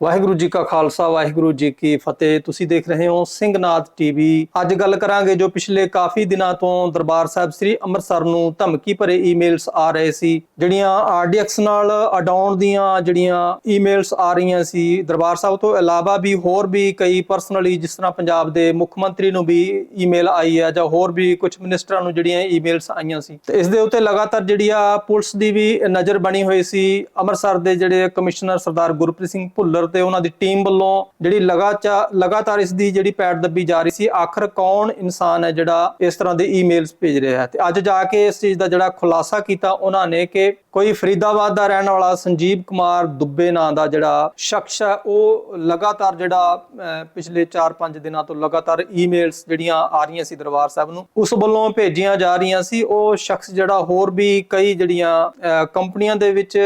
ਵਾਹਿਗੁਰੂ ਜੀ ਕਾ ਖਾਲਸਾ, ਵਾਹਿਗੁਰੂ ਜੀ ਕੀ ਫਤਿਹ। ਤੁਸੀਂ ਦੇਖ ਰਹੇ ਹੋ ਸਿੰਘਨਾਥ ਟੀਵੀ। ਅੱਜ ਗੱਲ ਕਰਾਂਗੇ ਜੋ ਪਿਛਲੇ ਕਾਫੀ ਦਿਨਾਂ ਤੋਂ ਦਰਬਾਰ ਸਾਹਿਬ ਸ੍ਰੀ ਅੰਮ੍ਰਿਤਸਰ ਨੂੰ ਧਮਕੀ ਭਰੇ ਈਮੇਲਸ ਆ ਰਹੇ ਸੀ, ਜਿਹੜੀਆਂ ਆਰਡੀਐਕਸ ਨਾਲ ਅਡਾਉਣ ਦੀਆਂ ਜਿਹੜੀਆਂ ਈਮੇਲਸ ਆ ਰਹੀਆਂ ਸੀ। ਦਰਬਾਰ ਸਾਹਿਬ ਤੋਂ ਇਲਾਵਾ ਵੀ ਹੋਰ ਵੀ ਕਈ ਪਰਸਨਲੀ ਜਿਸ ਤਰ੍ਹਾਂ ਪੰਜਾਬ ਦੇ ਮੁੱਖ ਮੰਤਰੀ ਨੂੰ ਵੀ ਈਮੇਲ ਆਈ ਹੈ ਜਾਂ ਹੋਰ ਵੀ ਕੁਝ ਮਿਨਿਸਟਰਾਂ ਨੂੰ ਜਿਹੜੀਆਂ ਈਮੇਲਸ ਆਈਆਂ ਸੀ। ਤੇ ਇਸ ਦੇ ਉੱਤੇ ਲਗਾਤਾਰ ਜਿਹੜੀ ਆ ਪੁਲਿਸ ਦੀ ਵੀ ਨਜ਼ਰ ਬਣੀ ਹੋਈ ਸੀ। ਅੰਮ੍ਰਿਤਸਰ ਦੇ ਜਿਹੜੇ ਕਮਿਸ਼ਨਰ ਸਰਦਾਰ ਗੁਰਪ੍ਰੀਤ ਸਿੰਘ ਭੁੱਲਰ ਤੇ ਉਹਨਾਂ ਦੀ ਟੀਮ ਵੱਲੋਂ ਜਿਹੜੀ ਲਗਾਤਾਰ ਲਗਾਤਾਰ ਇਸ ਦੀ ਜਿਹੜੀ ਪੈੜ ਦੱਬੀ ਜਾ ਰਹੀ ਸੀ, ਆਖਰ ਕੌਣ ਇਨਸਾਨ ਹੈ ਜਿਹੜਾ ਇਸ ਤਰ੍ਹਾਂ ਦੇ ਈਮੇਲਸ ਭੇਜ ਰਿਹਾ ਹੈ? ਤੇ ਅੱਜ ਜਾ ਕੇ ਇਸ ਚੀਜ਼ ਦਾ ਜਿਹੜਾ ਖੁਲਾਸਾ ਕੀਤਾ ਉਹਨਾਂ ਨੇ ਕਿ ਕੋਈ ਫਰੀਦਾਬਾਦ ਦਾ ਰਹਿਣ ਵਾਲਾ ਸੰਜੀਵ ਕੁਮਾਰ ਦੁੱਬੇ ਨਾਂ ਦਾ ਜਿਹੜਾ ਸ਼ਖਸ ਹੈ, ਉਹ ਲਗਾਤਾਰ ਜਿਹੜਾ ਪਿਛਲੇ 4-5 ਦਿਨਾਂ ਤੋਂ ਲਗਾਤਾਰ ਈਮੇਲਸ ਜਿਹੜੀਆਂ ਆ ਰਹੀਆਂ ਸੀ ਦਰਬਾਰ ਸਾਹਿਬ ਨੂੰ, ਉਸ ਵੱਲੋਂ ਭੇਜੀਆਂ ਜਾ ਰਹੀਆਂ ਸੀ। ਉਹ ਸ਼ਖਸ ਜਿਹੜਾ ਹੋਰ ਵੀ ਕਈ ਜਿਹੜੀਆਂ ਕੰਪਨੀਆਂ ਦੇ ਵਿੱਚ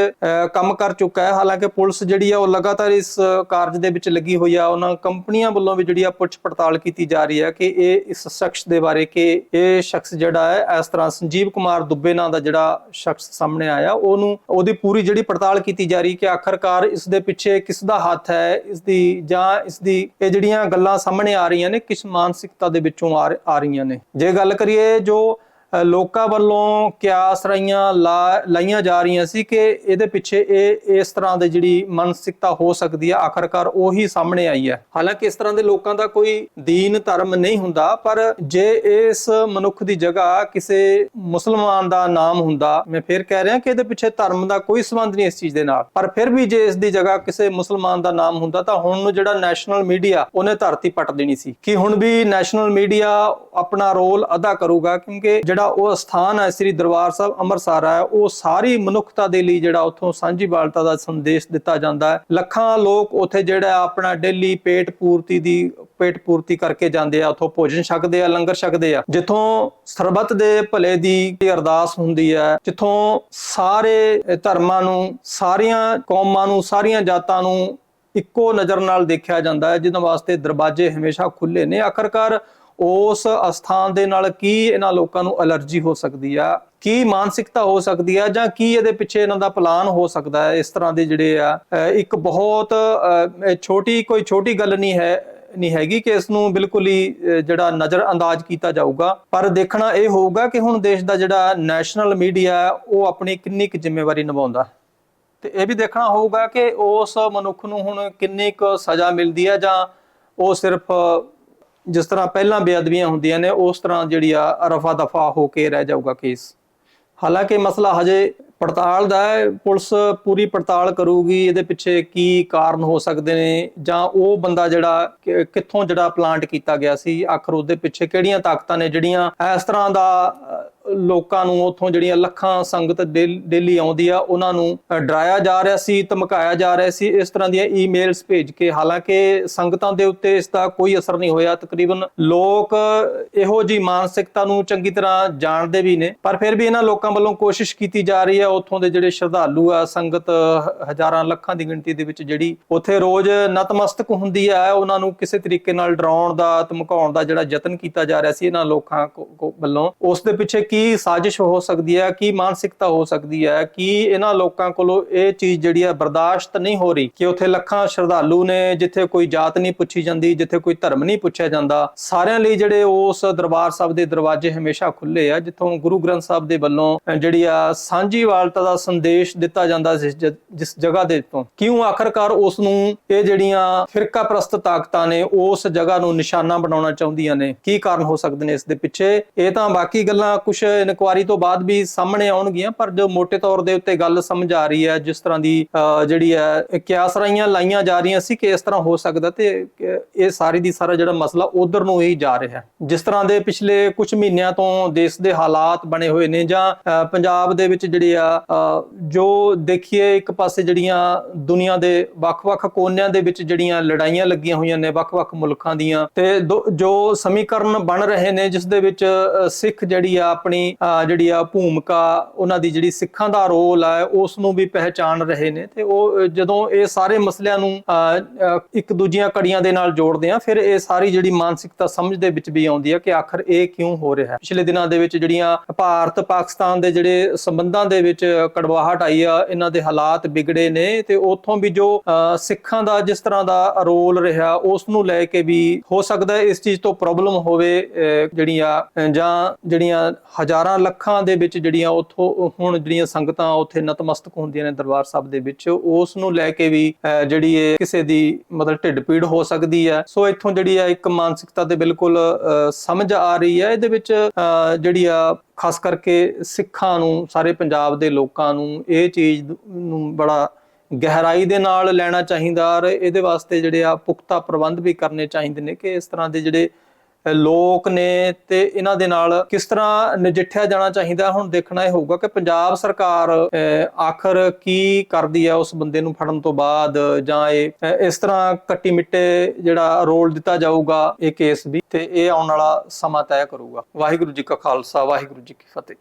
ਕੰਮ ਕਰ ਚੁੱਕਾ ਹੈ। ਹਾਲਾਂਕਿ ਪੁਲਿਸ ਜਿਹੜੀ ਆ, ਉਹ ਲਗਾਤਾਰ ਇਸ ਕਾਰਜ ਦੇ ਵਿੱਚ ਲੱਗੀ ਹੋਈ ਆ। ਉਹਨਾਂ ਕੰਪਨੀਆਂ ਵੱਲੋਂ ਵੀ ਜਿਹੜੀ ਆ ਪੁੱਛ ਪੜਤਾਲ ਕੀਤੀ ਜਾ ਰਹੀ ਹੈ ਕਿ ਇਹ ਇਸ ਸ਼ਖਸ ਦੇ ਬਾਰੇ ਕਿ ਇਹ ਸ਼ਖਸ ਜਿਹੜਾ ਹੈ, ਇਸ ਤਰ੍ਹਾਂ ਸੰਜੀਵ ਕੁਮਾਰ ਦੁੱਬੇ ਨਾਂ ਦਾ ਜਿਹੜਾ ਸ਼ਖਸ ਸਾਹਮਣੇ ਆਇਆ। ਉਹਨੂੰ ਉਹਦੀ ਪੂਰੀ ਜਿਹੜੀ ਪੜਤਾਲ ਕੀਤੀ ਜਾ ਰਹੀ ਕਿ ਆਖਰਕਾਰ ਇਸ ਦੇ ਪਿੱਛੇ ਕਿਸ ਦਾ ਹੱਥ ਹੈ, ਇਸ ਦੀ ਜਾਂ ਇਸ ਦੀ ਇਹ ਜਿਹੜੀਆਂ ਗੱਲਾਂ ਸਾਹਮਣੇ ਆ ਰਹੀਆਂ ਨੇ ਕਿਸ ਮਾਨਸਿਕਤਾ ਦੇ ਵਿੱਚੋਂ ਆ ਰਹੀਆਂ ਨੇ। ਜੇ ਗੱਲ ਕਰੀਏ ਜੋ ਲੋਕਾਂ ਵੱਲੋਂ ਕਿਆਸ ਰਾਈਆਂ ਲਾ- ਲਾਈਆਂ ਜਾ ਰਹੀਆਂ ਸੀ ਕਿ ਇਹਦੇ ਪਿੱਛੇ ਇਹ, ਇਸ ਤਰ੍ਹਾਂ ਦੀ ਜਿਹੜੀ ਮਾਨਸਿਕਤਾ ਹੋ ਸਕਦੀ ਹੈ ਆਖਰਕਾਰ ਉਹੀ ਸਾਹਮਣੇ ਆਈ ਹੈ। ਹਾਲਾਂਕਿ ਇਸ ਤਰ੍ਹਾਂ ਦੇ ਲੋਕਾਂ ਦਾ ਕੋਈ ਦੀਨ ਧਰਮ ਨਹੀਂ ਹੁੰਦਾ, ਪਰ ਜੇ ਇਸ ਮਨੁੱਖ ਦੀ ਜਗ੍ਹਾ ਕਿਸੇ ਮੁਸਲਮਾਨ ਦਾ ਨਾਮ ਹੁੰਦਾ, ਮੈਂ ਫਿਰ ਕਹਿ ਰਿਹਾ ਕਿ ਇਹਦੇ ਪਿੱਛੇ ਧਰਮ ਦਾ ਕੋਈ ਸੰਬੰਧ ਨਹੀਂ ਇਸ ਚੀਜ਼ ਦੇ ਨਾਲ। ਪਰ ਫਿਰ ਵੀ ਜੇ ਇਸ ਦੀ ਜਗ੍ਹਾ ਕਿਸੇ ਮੁਸਲਮਾਨ ਦਾ ਨਾਮ ਹੁੰਦਾ, ਤਾਂ ਹੁਣ ਨੂੰ ਜਿਹੜਾ ਨੈਸ਼ਨਲ ਮੀਡੀਆ, ਉਹਨੇ ਧਰਤੀ ਪਟ ਦੇਣੀ ਸੀ। ਕਿ ਹੁਣ ਵੀ ਨੈਸ਼ਨਲ ਮੀਡੀਆ ਆਪਣਾ ਰੋਲ ਅਦਾ ਕਰੂਗਾ, ਕਿਉਂਕਿ ਜਿਹੜਾ ਉਹ ਸਥਾਨ ਹੈ, ਸ੍ਰੀ ਦਰਬਾਰ ਸਾਹਿਬ ਅੰਮ੍ਰਿਤਸਰ ਹੈ, ਉਹ ਸਾਰੀ ਮਨੁੱਖਤਾ ਦੇ ਲਈ ਜਿਹੜਾ ਉੱਥੋਂ ਸਾਂਝੀਵਾਲਤਾ ਦਾ ਸੰਦੇਸ਼ ਦਿੱਤਾ ਜਾਂਦਾ ਹੈ। ਲੱਖਾਂ ਲੋਕ ਉੱਥੇ ਜਿਹੜਾ ਆਪਣਾ ਡੇਲੀ ਪੇਟ ਪੂਰਤੀ ਦੀ, ਪੇਟ ਪੂਰਤੀ ਕਰਕੇ ਜਾਂਦੇ ਆ, ਉੱਥੋਂ ਭੋਜਨ ਛਕਦੇ ਆ, ਲੰਗਰ ਛਕਦੇ ਆ। ਜਿੱਥੋਂ ਸਰਬੱਤ ਦੇ ਭਲੇ ਦੀ ਅਰਦਾਸ ਹੁੰਦੀ ਹੈ, ਜਿੱਥੋਂ ਸਾਰੇ ਧਰਮਾਂ ਨੂੰ, ਸਾਰੀਆਂ ਕੌਮਾਂ ਨੂੰ, ਸਾਰੀਆਂ ਜਾਤਾਂ ਨੂੰ ਇੱਕੋ ਨਜ਼ਰ ਨਾਲ ਦੇਖਿਆ ਜਾਂਦਾ ਹੈ, ਜਿਹਨਾਂ ਵਾਸਤੇ ਦਰਵਾਜ਼ੇ ਹਮੇਸ਼ਾ ਖੁੱਲੇ ਨੇ। ਆਖਰਕਾਰ ਉਸ ਅਸਥਾਨ ਦੇ ਨਾਲ ਕੀ ਇਹਨਾਂ ਲੋਕਾਂ ਨੂੰ ਅਲਰਜੀ ਹੋ ਸਕਦੀ ਆ? ਕੀ ਮਾਨਸਿਕਤਾ ਹੋ ਸਕਦੀ ਆ ਜਾਂ ਕੀ ਇਹਦੇ ਪਿੱਛੇ ਇਹਨਾਂ ਦਾ ਪਲਾਨ ਹੋ ਸਕਦਾ ਹੈ? ਇਸ ਤਰ੍ਹਾਂ ਦੇ ਜਿਹੜੇ ਆ ਇੱਕ ਬਹੁਤ ਛੋਟੀ, ਕੋਈ ਛੋਟੀ ਗੱਲ ਨਹੀਂ ਹੈ, ਨਹੀਂ ਹੈਗੀ ਕਿ ਇਸ ਨੂੰ ਬਿਲਕੁਲ ਹੀ ਜਿਹੜਾ ਨਜ਼ਰ ਅੰਦਾਜ਼ ਕੀਤਾ ਜਾਊਗਾ। ਪਰ ਦੇਖਣਾ ਇਹ ਹੋਊਗਾ ਕਿ ਹੁਣ ਦੇਸ਼ ਦਾ ਜਿਹੜਾ ਨੈਸ਼ਨਲ ਮੀਡੀਆ ਉਹ ਆਪਣੀ ਕਿੰਨੀ ਕੁ ਜ਼ਿੰਮੇਵਾਰੀ ਨਿਭਾਉਂਦਾ ਤੇ ਇਹ ਵੀ ਦੇਖਣਾ ਹੋਊਗਾ ਕਿ ਉਸ ਮਨੁੱਖ ਨੂੰ ਹੁਣ ਕਿੰਨੀ ਕੁ ਸਜ਼ਾ ਮਿਲਦੀ ਹੈ ਜਾਂ ਉਹ ਸਿਰਫ ਜਿਸ ਤਰ੍ਹਾਂ ਪਹਿਲਾਂ ਬੇਅਦਬੀਆਂ ਹੁੰਦੀਆਂ ਨੇ, ਉਸ ਤਰ੍ਹਾਂ ਜਿਹੜੀ ਆ ਰਫਾ ਦਫਾ ਹੋ ਕੇ ਰਹਿ ਜਾਊਗਾ ਕੇਸ। ਹਾਲਾਂਕਿ ਮਸਲਾ ਹਜੇ ਪੜਤਾਲ ਦਾ ਹੈ, ਪੁਲਿਸ ਪੂਰੀ ਪੜਤਾਲ ਕਰੂਗੀ, ਇਹਦੇ ਪਿੱਛੇ ਕੀ ਕਾਰਨ ਹੋ ਸਕਦੇ ਨੇ, ਜਾਂ ਉਹ ਬੰਦਾ ਜਿਹੜਾ ਕਿੱਥੋਂ ਜਿਹੜਾ ਪਲਾਂਟ ਕੀਤਾ ਗਿਆ ਸੀ, ਆਖਰ ਉਹਦੇ ਪਿੱਛੇ ਕਿਹੜੀਆਂ ਤਾਕਤਾਂ ਨੇ, ਜਿਹੜੀਆਂ ਇਸ ਤਰ੍ਹਾਂ ਦਾ ਲੋਕਾਂ ਨੂੰ ਉੱਥੋਂ ਜਿਹੜੀਆਂ ਲੱਖਾਂ ਸੰਗਤ ਡੇਲ- ਡੇਲੀ ਆਉਂਦੀ ਆ, ਉਹਨਾਂ ਨੂੰ ਡਰਾਇਆ ਜਾ ਰਿਹਾ ਸੀ, ਧਮਕਾਇਆ ਜਾ ਰਿਹਾ ਸੀ, ਇਸ ਤਰ੍ਹਾਂ ਦੀਆਂ ਈਮੇਲਸ ਭੇਜ ਕੇ, ਹਾਲਾਂਕਿ ਸੰਗਤਾਂ ਦੇ ਉੱਤੇ ਇਸ ਦਾ ਕੋਈ ਅਸਰ ਨਹੀਂ ਹੋਇਆ, ਤਕਰੀਬਨ ਲੋਕ ਇਹੋ ਜੀ ਮਾਨਸਿਕਤਾ ਨੂੰ ਚੰਗੀ ਤਰ੍ਹਾਂ ਜਾਣਦੇ ਵੀ ਨੇ, ਪਰ ਫਿਰ ਵੀ ਇਹਨਾਂ ਲੋਕਾਂ ਵੱਲੋਂ ਕੋਸ਼ਿਸ਼ ਕੀਤੀ ਜਾ ਰਹੀ ਹੈ ਉੱਥੋਂ ਦੇ ਜਿਹੜੇ ਸ਼ਰਧਾਲੂ ਆ, ਸੰਗਤ ਹਜ਼ਾਰਾਂ ਲੱਖਾਂ ਦੀ ਗਿਣਤੀ ਦੇ ਵਿੱਚ ਜਿਹੜੀ ਉੱਥੇ ਰੋਜ਼ ਨਤਮਸਤਕ ਹੁੰਦੀ ਹੈ ਉਹਨਾਂ ਨੂੰ ਕਿਸੇ ਤਰੀਕੇ ਨਾਲ ਡਰਾਉਣ ਦਾ, ਧਮਕਾਉਣ ਦਾ ਜਿਹੜਾ ਯਤਨ ਕੀਤਾ ਜਾ ਰਿਹਾ ਸੀ, ਇਹਨਾਂ ਲੋਕਾਂ ਕੋ- ਵੱਲੋਂ, ਉਸ ਦੇ ਪਿੱਛੇ ਕੀ ਸਾਜ਼ਿਸ਼ ਹੋ ਸਕਦੀ ਹੈ, ਕੀ ਮਾਨਸਿਕਤਾ ਹੋ ਸਕਦੀ ਹੈ, ਕਿ ਇਹਨਾਂ ਲੋਕਾਂ ਕੋਲੋਂ ਇਹ ਚੀਜ਼ ਜਿਹੜੀ ਹੈ ਬਰਦਾਸ਼ਤ ਨਹੀਂ ਹੋ ਰਹੀ, ਕਿ ਉੱਥੇ ਲੱਖਾਂ ਸ਼ਰਧਾਲੂ ਨੇ, ਜਿੱਥੇ ਕੋਈ ਜਾਤ ਨਹੀਂ ਪੁੱਛੀ ਜਾਂਦੀ, ਜਿੱਥੇ ਕੋਈ ਧਰਮ ਨਹੀਂ ਪੁੱਛਿਆ ਜਾਂਦਾ, ਸਾਰਿਆਂ ਲਈ ਜਿਹੜੇ ਉਸ ਦਰਬਾਰ ਸਾਹਿਬ ਦੇ ਦਰਵਾਜ਼ੇ ਹਮੇਸ਼ਾ ਖੁੱਲੇ ਆ, ਜਿੱਥੋਂ ਗੁਰੂ ਗ੍ਰੰਥ ਸਾਹਿਬ ਦੇ ਵੱਲੋਂ ਜਿਹੜੀ ਆ ਸਾਂਝੀਵਾਲਤਾ ਦਾ ਸੰਦੇਸ਼ ਦਿੱਤਾ ਜਾਂਦਾ ਜਿਸ ਜਿਸ ਜਗ੍ਹਾ ਦੇ ਤੋਂ ਕਿਉਂ ਆਖਰਕਾਰ ਉਸ ਨੂੰ ਇਹ ਜਿਹੜੀਆਂ ਫਿਰਕਾ ਪ੍ਰਸਤ ਤਾਕਤਾਂ ਨੇ, ਉਸ ਜਗ੍ਹਾ ਨੂੰ ਨਿਸ਼ਾਨਾ ਬਣਾਉਣਾ ਚਾਹੁੰਦੀਆਂ ਨੇ? ਕੀ ਕਾਰਨ ਹੋ ਸਕਦੇ ਨੇ ਇਸ ਦੇ ਪਿੱਛੇ? ਇਹ ਤਾਂ ਬਾਕੀ ਗੱਲਾਂ ਕੁਝ ਇਨਕੁਆਰੀ ਤੋਂ ਬਾਅਦ ਵੀ ਸਾਹਮਣੇ ਆਉਣਗੀਆਂ, ਪਰ ਜੋ ਮੋٹے ਤੌਰ ਦੇ ਉੱਤੇ ਗੱਲ ਸਮਝ ਆ ਰਹੀ ਹੈ, ਜਿਸ ਤਰ੍ਹਾਂ ਦੀ ਜਿਹੜੀ ਹੈ, ਕਿਆਸ ਰਾਈਆਂ ਲਾਈਆਂ ਜਾ ਰਹੀਆਂ ਸੀ ਕਿ ਇਸ ਤਰ੍ਹਾਂ ਹੋ ਸਕਦਾ ਤੇ ਇਹ ਸਾਰੀ ਦੀ ਸਾਰਾ ਜਿਹੜਾ ਮਸਲਾ ਉਧਰ ਨੂੰ ਹੀ ਜਾ ਰਿਹਾ ਹੈ। ਜਿਸ ਤਰ੍ਹਾਂ ਦੇ ਪਿਛਲੇ ਕੁਝ ਮਹੀਨਿਆਂ ਤੋਂ ਦੇਸ਼ ਦੇ ਹਾਲਾਤ ਬਣੇ ਹੋਏ ਨੇ ਜਾਂ ਪੰਜਾਬ ਦੇ ਵਿੱਚ ਜਿਹੜੀ ਆ ਜੋ ਦੇਖੀਏ ਇੱਕ ਪਾਸੇ ਜਿਹੜੀਆਂ ਦੁਨੀਆ ਦੇ ਵੱਖ-ਵੱਖ ਕੋਨਿਆਂ ਦੇ ਵਿੱਚ ਜਿਹੜੀਆਂ ਲੜਾਈਆਂ ਲੱਗੀਆਂ ਹੋਈਆਂ ਨੇ, ਵੱਖ-ਵੱਖ ਮੁਲਕਾਂ ਦੀਆਂ ਤੇ ਦੋ- ਜੋ ਸਮੀਕਰਨ ਬਣ ਰਹੇ ਨੇ, ਜਿਸ ਦੇ ਵਿੱਚ ਸਿੱਖ ਜਿਹੜੀ ਆ ਆਪਣੀ ਆਪਣੀ ਜਿਹੜੀ ਆ ਭੂਮਿਕਾ, ਉਹਨਾਂ ਦੀ ਜਿਹੜੀ ਸਿੱਖਾਂ ਦਾ ਰੋਲ ਹੈ ਉਸ ਨੂੰ ਵੀ ਪਹਿਚਾਨ ਰਹੇ ਨੇ। ਤੇ ਉਹ ਜਦੋਂ ਇਹ ਸਾਰੇ ਮਸਲਿਆਂ ਨੂੰ ਇੱਕ ਦੂਜੀਆਂ ਕੜੀਆਂ ਦੇ ਨਾਲ ਜੋੜਦੇ ਆ, ਫਿਰ ਇਹ ਸਾਰੀ ਜਿਹੜੀ ਮਾਨਸਿਕਤਾ ਸਮਝ ਦੇ ਵਿੱਚ ਵੀ ਆਉਂਦੀ ਹੈ ਕਿ ਆਖਰ ਇਹ ਕਿਉਂ ਹੋ ਰਿਹਾ ਹੈ। ਪਿਛਲੇ ਦਿਨਾਂ ਦੇ ਵਿੱਚ ਜਿਹੜੀਆਂ ਭਾਰਤ, ਪਾਕਿਸਤਾਨ ਦੇ ਜਿਹੜੇ ਸੰਬੰਧਾਂ ਦੇ ਵਿੱਚ ਕੜਵਾਹਟ ਆਈ ਆ, ਇਹਨਾਂ ਦੇ ਹਾਲਾਤ ਵਿਗੜੇ ਨੇ, ਤੇ ਉੱਥੋਂ ਵੀ ਜੋ ਸਿੱਖਾਂ ਦਾ ਜਿਸ ਤਰ੍ਹਾਂ ਦਾ ਰੋਲ ਰਿਹਾ ਉਸ ਨੂੰ ਲੈ ਕੇ ਵੀ ਹੋ ਸਕਦਾ ਇਸ ਚੀਜ਼ ਤੋਂ ਪ੍ਰੋਬਲਮ ਹੋਵੇ ਜਿਹੜੀਆਂ ਜਾਂ ਜਿਹੜੀਆਂ ਹਜ਼ਾਰਾਂ ਲੱਖਾਂ ਦੇ ਵਿੱਚ ਜਿਹੜੀਆਂ ਉਥੋਂ ਹੁਣ ਜਿਹੜੀਆਂ ਸੰਗਤਾਂ ਉੱਥੇ ਨਤਮਸਤਕ ਹੁੰਦੀਆਂ ਨੇ ਦਰਬਾਰ ਸਾਹਿਬ ਦੇ ਵਿੱਚ ਉਸ ਨੂੰ ਲੈ ਕੇ ਵੀ ਜਿਹੜੀ ਇਹ ਕਿਸੇ ਦੀ ਮਤਲਬ ਢਿੱਡ ਪੀੜ ਹੋ ਸਕਦੀ ਹੈ। ਸੋ ਇੱਥੋਂ ਜਿਹੜੀ ਆ ਇੱਕ ਮਾਨਸਿਕਤਾ ਤੇ ਬਿਲਕੁਲ ਸਮਝ ਆ ਰਹੀ ਹੈ। ਇਹਦੇ ਵਿੱਚ ਅਹ, ਜਿਹੜੀ ਆ ਖਾਸ ਕਰਕੇ ਸਿੱਖਾਂ ਨੂੰ ਸਾਰੇ ਪੰਜਾਬ ਦੇ ਲੋਕਾਂ ਨੂੰ ਇਹ ਚੀਜ਼ ਨੂੰ ਬੜਾ ਗਹਿਰਾਈ ਦੇ ਨਾਲ ਲੈਣਾ ਚਾਹੀਦਾ ਔਰ ਇਹਦੇ ਵਾਸਤੇ ਜਿਹੜੇ ਆ ਪੁਖਤਾ ਪ੍ਰਬੰਧ ਵੀ ਕਰਨੇ ਚਾਹੀਦੇ ਨੇ ਕਿ ਇਸ ਤਰ੍ਹਾਂ ਦੇ ਜਿਹੜੇ ਲੋਕ ਨੇ ਤੇ ਇਹਨਾਂ ਦੇ ਨਾਲ ਕਿਸ ਤਰ੍ਹਾਂ ਨਜਿੱਠਿਆ ਜਾਣਾ ਚਾਹੀਦਾ ਹੁਣ ਦੇਖਣਾ ਇਹ ਹੋਊਗਾ ਕਿ ਪੰਜਾਬ ਸਰਕਾਰ ਆਖਰ ਕੀ ਕਰਦੀ ਹੈ ਉਸ ਬੰਦੇ ਨੂੰ ਫੜਨ ਤੋਂ ਬਾਅਦ ਜਾਂ ਇਹ ਇਸ ਤਰ੍ਹਾਂ ਕੱਟੀ ਮਿੱਟੇ ਜਿਹੜਾ ਰੋਲ ਦਿੱਤਾ ਜਾਊਗਾ ਇਹ ਕੇਸ ਵੀ ਤੇ ਇਹ ਆਉਣ ਵਾਲਾ ਸਮਾਂ ਤੈਅ ਕਰੂਗਾ। ਵਾਹਿਗੁਰੂ ਜੀ ਕਾ ਖਾਲਸਾ, ਵਾਹਿਗੁਰੂ ਜੀ ਕੀ ਫਤਿਹ।